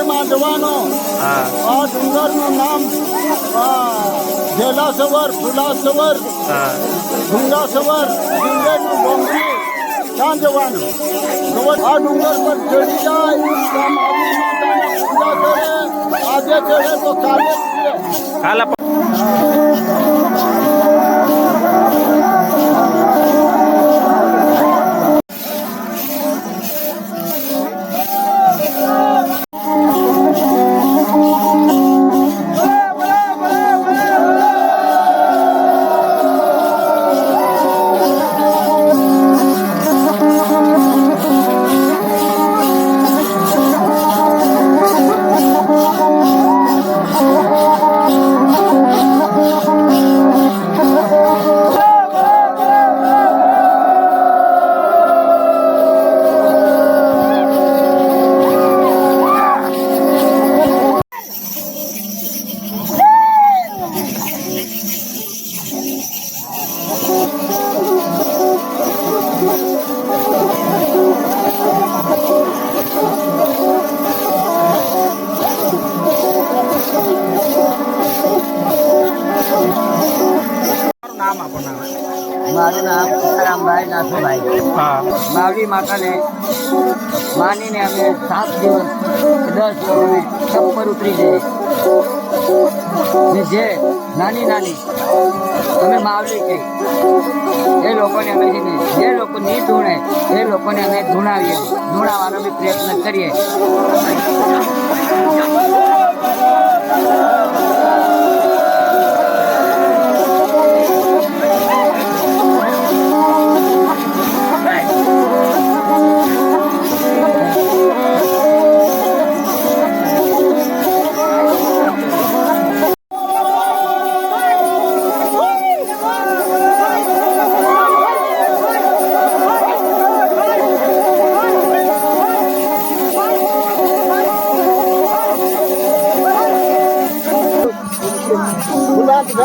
ડુંગરમાં જવાનો. આ ડુંગરનું નામ જેલા સવર ફુલા સવર ડુંગા સવર ડુંગરનું ડોંગરી ત્યાં જવાનું. આ ડુંગર પર ચડી જાય પૂજા કરે. આજે ચડે તો કાલે કાલે નાથુભાઈ માવડી માતાને માનીને અમે સાત દિવસ દસ અમે પર ઉતરી જઈએ. ને જે નાની નાની અમે માવડી કે એ લોકોને અમે છે જે લોકો નહીં ધૂણે એ લોકોને અમે ધૂણાવીએ ધૂણાવાનો બી પ્રયત્ન કરીએ.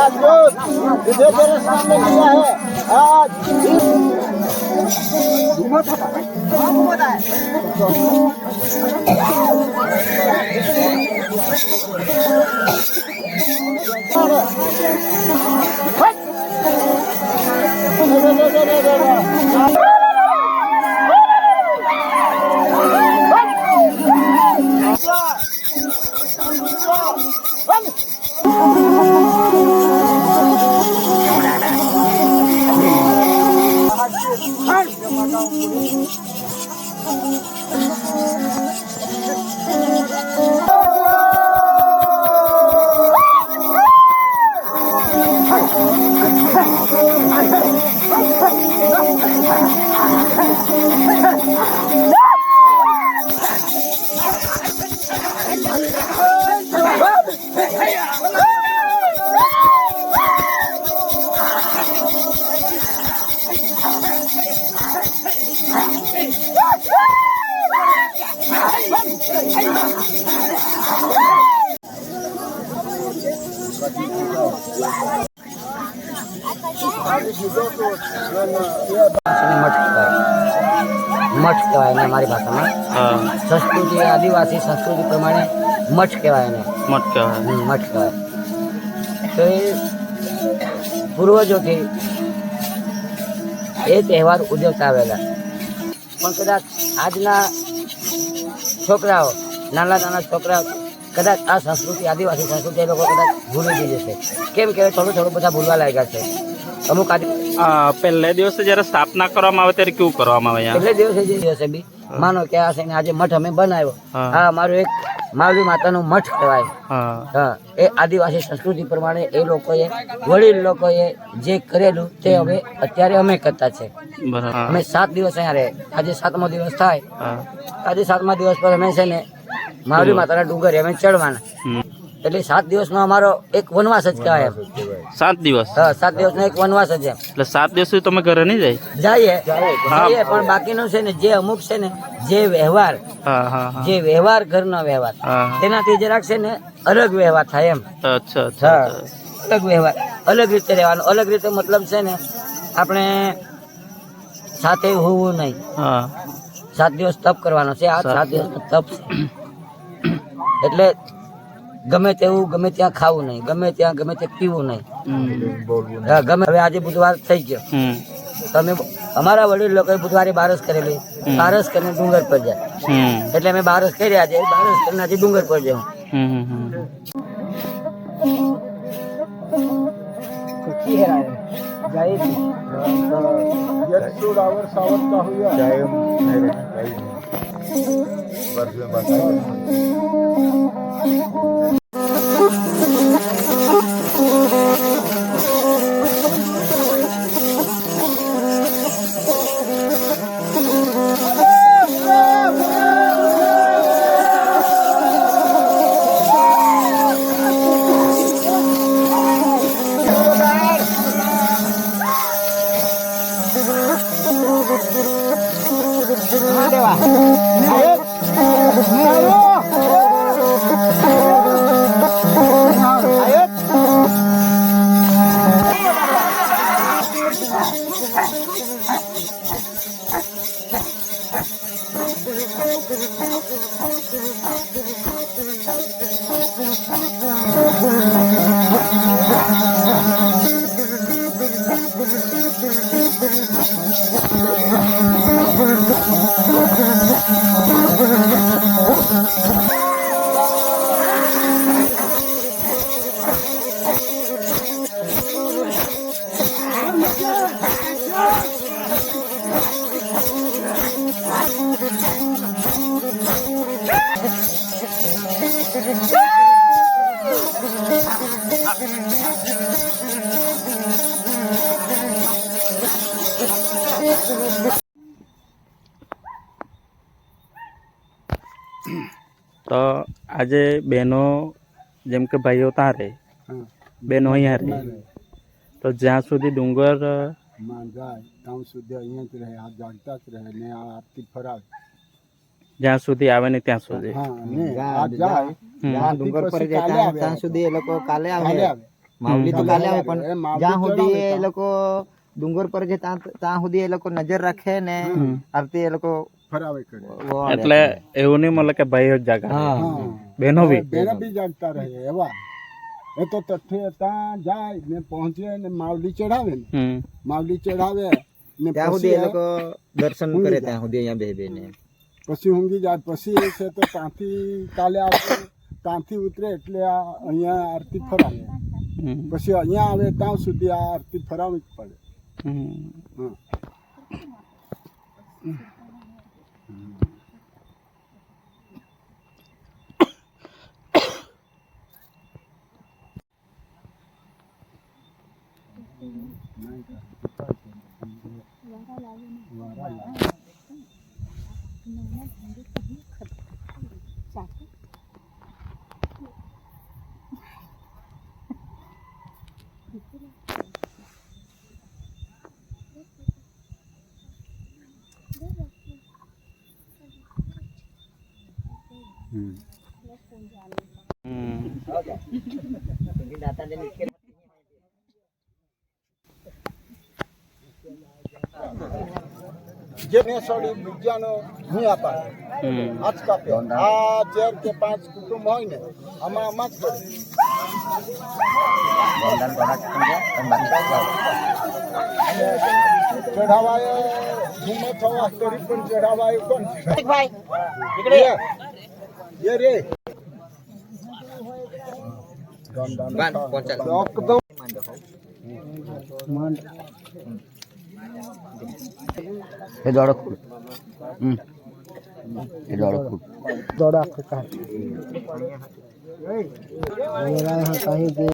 राजपूत तुझे तेरे सामने किया है आज મઠ કહેવાય મઠ કહેવાય એને અમારી ભાષામાં. સંસ્કૃતિ આદિવાસી સંસ્કૃતિ પ્રમાણે મઠ કહેવાય એને. મઠ કહેવાય. મઠ કહેવાય. તો એ પૂર્વજોથી એ તહેવાર ઉજવતા આવેલા. પણ કદાચ આજના છોકરાઓ નાના નાના છોકરાઓ કદાચ આ સંસ્કૃતિ આદિવાસી સંસ્કૃતિ એ લોકો કદાચ ભૂલી જશે. કેમ કે થોડું થોડું બધા ભૂલવા લાગ્યા છે. અમુક આદિ પહેલે દિવસે જયારે સ્થાપના કરવામાં આવે ત્યારે કેવું કરવામાં આવે પહેલે દિવસે જે દિવસે બી માનો કે આ છે આજે મઠ અમે બનાવ્યો. હા. અમારું એક માવલી માતાનું મઠ કહેવાય. હા. એ આદિવાસી સંસ્કૃતિ પ્રમાણે એ લોકોએ વડીલ લોકોએ જે કરેલું તે હવે અત્યારે અમે કરતા છે. અમે સાત દિવસ અહીંયા રહે. આજે સાતમો દિવસ થાય. આજે સાતમા દિવસ પર અમે છે ને માવલી માતાના ડુંગરે અમે ચડવાના. એટલે સાત દિવસનો અમારો એક વનવાસ જ કહેવાય સાત દિવસ? હા સાત દિવસનો એક વનવાસ જ એમ. એટલે સાત દિવસ સુધી તમે ઘરે નહીં જાય? જઈએ. જઈએ. પણ બાકીનું છે ને જે અમુક છે ને જે વ્યવહાર હા હા હા. જે વ્યવહાર ઘરનો વ્યવહાર તેનાથી જરાક છે ને અલગ વ્યવહાર થાય એમ. અચ્છા અચ્છા અલગ વ્યવહાર અલગ રીતે રહેવાનો. અલગ રીતે મતલબ છે ને આપણે સાથે હોવું નહીં. સાત દિવસ તપ કરવાનો છે. આ સાત દિવસ. તપ એટલે ગમે તેવું ગમે ત્યાં ખાવું નહીં. ગમે ત્યાં ગમે તે પીવું નહીં. હા, ગમે હવે આજે બુધવાર થઈ ગયો. તમે અમારા વડીલ લોકોએ બુધવારે બારસ કરેલી. બારસ કરીને ડુંગર પર જાય. હમ. એટલે અમે બારસ કર્યા છે. બારસ કરીને આજે ડુંગર પર જાઉં જય હમ. હમ. compartido en. આજે બહેનો જેમ કે ભાઈઓ ત્યાં રહે બહેનો અહીંયા રહે. તો જ્યાં સુધી ડુંગર અ, માં જાય ત્યાં સુધી અહીંયા જ રહે આ જાગતા જ રહે ને આ આરતી ફરાવે. જ્યાં સુધી આવે ને ત્યાં સુધી. હા ને આ જાય હમ. આ ડુંગર પર કાલે આવે ત્યાં સુધી એ લોકો કાલે કાલે આવે. આવે. માવલી તો કાલે આવે એ પણ માવલી જ્યાં સુધી ચડાવે એ ત્યાં. લોકો ડુંગર પર છે ત્યાં ત્યાં સુધી એ લોકો નજર રાખે ને આરતી એ લોકો ફરાવે કરે. એટલે એવું નહીં મળે કે ભાઈઓ જ જાગા બહેનો બી. બહેનો બી જાગતા રહે એવા. એ તો તથ્ય ત્યાં જાય ને પહોંચે ને માવલી ચડાવે ને. હમ. માવલી ચડાવે ને ત્યાં સુધી એ લોકો દર્શન ઊંઘી કરે જાય. ત્યાં સુધી અહીંયા બે બે ને પછી ઊંઘી જાય પછી એ છે તો ત્યાંથી કાલે આવે ત્યાંથી ઉતરે એટલે આ અહીંયા આરતી ફરાવે. પછી અહીંયા આવે ત્યાં સુધી આ આરતી ફરાવવી જ પડે. હમ. હા હમ. જેને સડી બીજાનો હું પાડે. હાથ કાપે આ ચાર કે પાંચ કુટુંબ હોય ને આમાં આમાં જ કરે. ચઢાવાય ધૂમો થવા કરી પણ ચઢાવાય કોણ? એ રે. એકદમ એ દોડો ખુડ. હમ. એ દોડો ખુડ. દોડો આખો કા મેરા હા કહી દે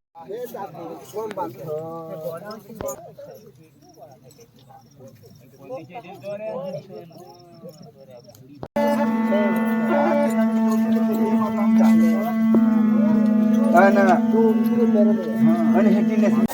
ના ના. તું અને હેટી નથી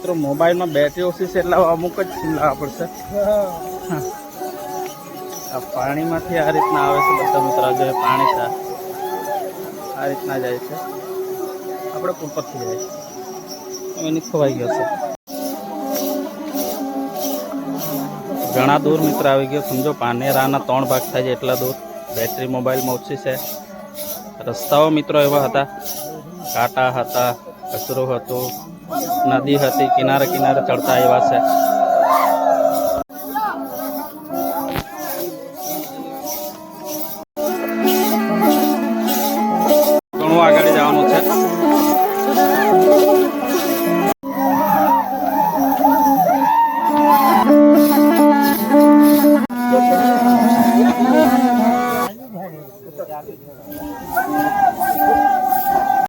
મિત્રો, મોબાઈલમાં બેટરી ઓછી છે એટલે અમુક જ સીમ લાવવા પડશે આ પાણીમાંથી આ રીતના આવે છે બધા મિત્રો, જે પાણી છે. આ રીતના જાય છે. આપણે ઉપરથી જાય છે. એની ખોવાઈ ગયો છે. ઘણા દૂર મિત્ર આવી ગયો. સમજો, પાનેરાના ત્રણ ભાગ થાય છે એટલા દૂર. બેટરી મોબાઈલમાં ઓછી છે. રસ્તાઓ મિત્રો એવા હતા. કાંટા હતા. કચરો હતો. નદી હતી કિનારે કિનારે ચડતા આવ્યા છે.